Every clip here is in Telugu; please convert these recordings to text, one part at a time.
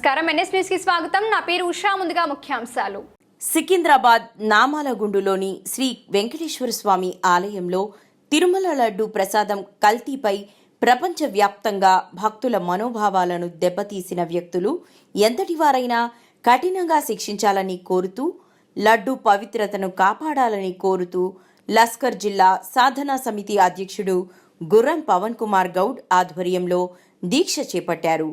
నమస్కారం. ఎన్ఎస్ న్యూస్కి స్వాగతం. నా పేరు ఉషా. ముందుగా ముఖ్యాంశాలు. సికింద్రాబాద్ నామాలగుండులోని శ్రీ వెంకటేశ్వర స్వామి ఆలయంలో తిరుమల లడ్డు ప్రసాదం కల్తీపై ప్రపంచవ్యాప్తంగా భక్తుల మనోభావాలను దెబ్బతీసిన వ్యక్తులు ఎంతటి వారైనా కఠినంగా శిక్షించాలని కోరుతూ లడ్డు పవిత్రతను కాపాడాలని కోరుతూ లస్కర్ జిల్లా సాధనా సమితి అధ్యక్షుడు గుర్రం పవన్ కుమార్ గౌడ్ ఆధ్వర్యంలో దీక్ష చేపట్టారు.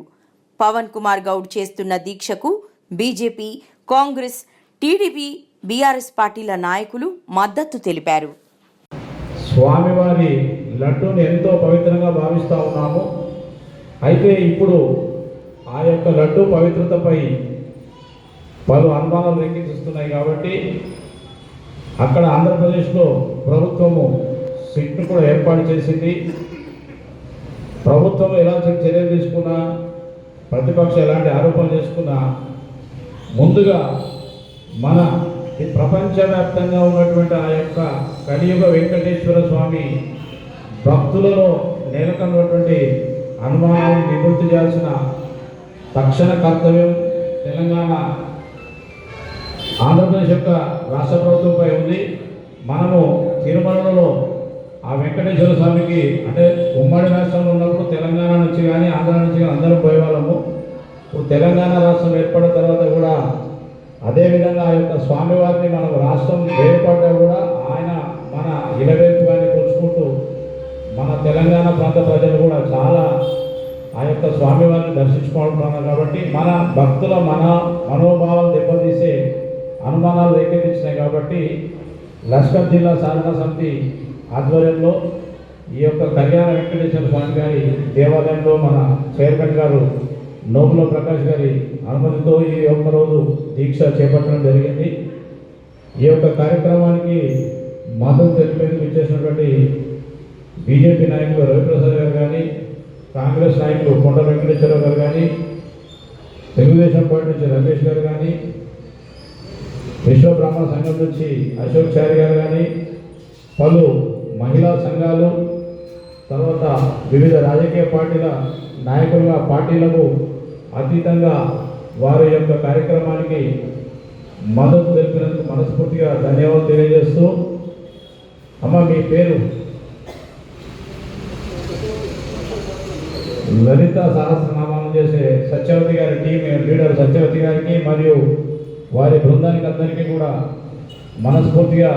పవన్ కుమార్ గౌడ్ చేస్తున్న దీక్షకు బీజేపీ కాంగ్రెస్ టీడీపీ బీఆర్ఎస్ పార్టీల నాయకులు మద్దతు తెలిపారు. స్వామివారి లడ్డూని ఎంతో పవిత్రంగా భావిస్తూ ఉన్నాము. అయితే ఇప్పుడు ఆ యొక్క లడ్డు పవిత్రతపై పలు అనుమానాలు రేకెత్తిస్తున్నాయి కాబట్టి అక్కడ ఆంధ్రప్రదేశ్లో ప్రభుత్వము సిట్ను కూడా ఏర్పాటు చేసింది. ప్రభుత్వం ఎలా చర్యలు తీసుకున్నా ప్రతిపక్షం ఎలాంటి ఆరోపణలు చేసుకున్నా ముందుగా మన ఈ ప్రపంచవ్యాప్తంగా ఉన్నటువంటి ఆ యొక్క కలియుగ వెంకటేశ్వర స్వామి భక్తులలో నెలకొన్నటువంటి అనుమానాలను నివృత్తి చేయాల్సిన తక్షణ కర్తవ్యం తెలంగాణ ఆంధ్రప్రదేశ్ యొక్క రాష్ట్ర ప్రభుత్వంపై ఉంది. మనము వెంకటేశ్వర స్వామికి అంటే ఉమ్మడి రాష్ట్రంలో ఉన్నప్పుడు తెలంగాణ నుంచి కానీ ఆంధ్ర నుంచి కానీ అందరం పోయేవాళ్ళము. ఇప్పుడు తెలంగాణ రాష్ట్రం ఏర్పడిన తర్వాత కూడా అదేవిధంగా ఆ యొక్క స్వామివారిని మనం రాష్ట్రం ఏర్పడ్డా కూడా ఆయన మన ఇలవేపుగానే కొలుచుకుంటూ మన తెలంగాణ ప్రాంత ప్రజలు కూడా చాలా ఆ యొక్క స్వామివారిని దర్శించుకుంటున్నారు కాబట్టి మన భక్తుల మన మనోభావాలు దెబ్బతీసే అనుమానాలు రేకెత్తించినాయి కాబట్టి లష్కర్ జిల్లా సాధన సమితి ఆధ్వర్యంలో ఈ యొక్క కళ్యాణ వెంకటేశ్వర స్వామి గారి దేవాలయంలో మన చైర్మన్ గారు నోముల ప్రకాష్ గారి అనుమతితో ఈ ఒక్క రోజు దీక్ష చేపట్టడం జరిగింది. ఈ యొక్క కార్యక్రమానికి మద్దతు తెలిపేందుకు ఇచ్చేసినటువంటి బీజేపీ నాయకులు రవిప్రసాద్ గారు కానీ కాంగ్రెస్ నాయకులు కొండ వెంకటేశ్వరరావు గారు కానీ తెలుగుదేశం పార్టీ నుంచి రమేష్ గారు కానీ విశ్వ బ్రాహ్మణ సంఘం నుంచి అశోక్ చారి గారు కానీ పలు మహిళా సంఘాలు తర్వాత వివిధ రాజకీయ పార్టీల నాయకులుగా పార్టీలకు అతీతంగా వారి యొక్క కార్యక్రమానికి మద్దతు తెలిపినందుకు మనస్ఫూర్తిగా ధన్యవాదాలు తెలియజేస్తూ అమ్మ మీ పేరు? లలిత సహస్రనామం చేసే సత్యవతి గారి టీం లీడర్ సత్యవతి గారికి మరియు వారి బృందానికి అందరికీ కూడా మనస్ఫూర్తిగా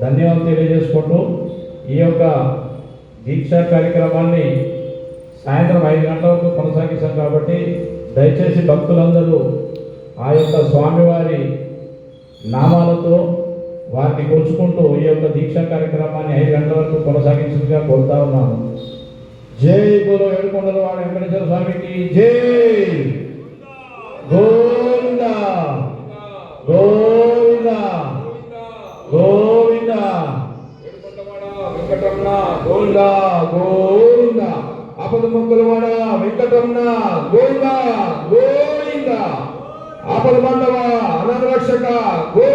ధన్యవాదాలు తెలియజేసుకుంటూ ఈ యొక్క దీక్షా కార్యక్రమాన్ని సాయంత్రం ఐదు గంటల వరకు కొనసాగిస్తాం కాబట్టి దయచేసి భక్తులందరూ ఆ యొక్క స్వామివారి నామాలతో వారిని కొలుచుకుంటూ ఈ యొక్క దీక్షా కార్యక్రమాన్ని ఐదు గంటల వరకు కొనసాగించగా కోరుతా ఉన్నాను జై గురు ఏడుకొండల వాడు వెంకటేశ్వర స్వామికి జై. గోవింద గోవింద గోవింద వెంకటరమణ గోవింద. గోవింద ఆపద మొక్కల వాడ వెంకటరమణ గోవింద గోవింద. ఆపద మండవ అనరక్షక గో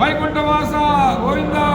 வைகுண்ட வாசா கோவிந்தா.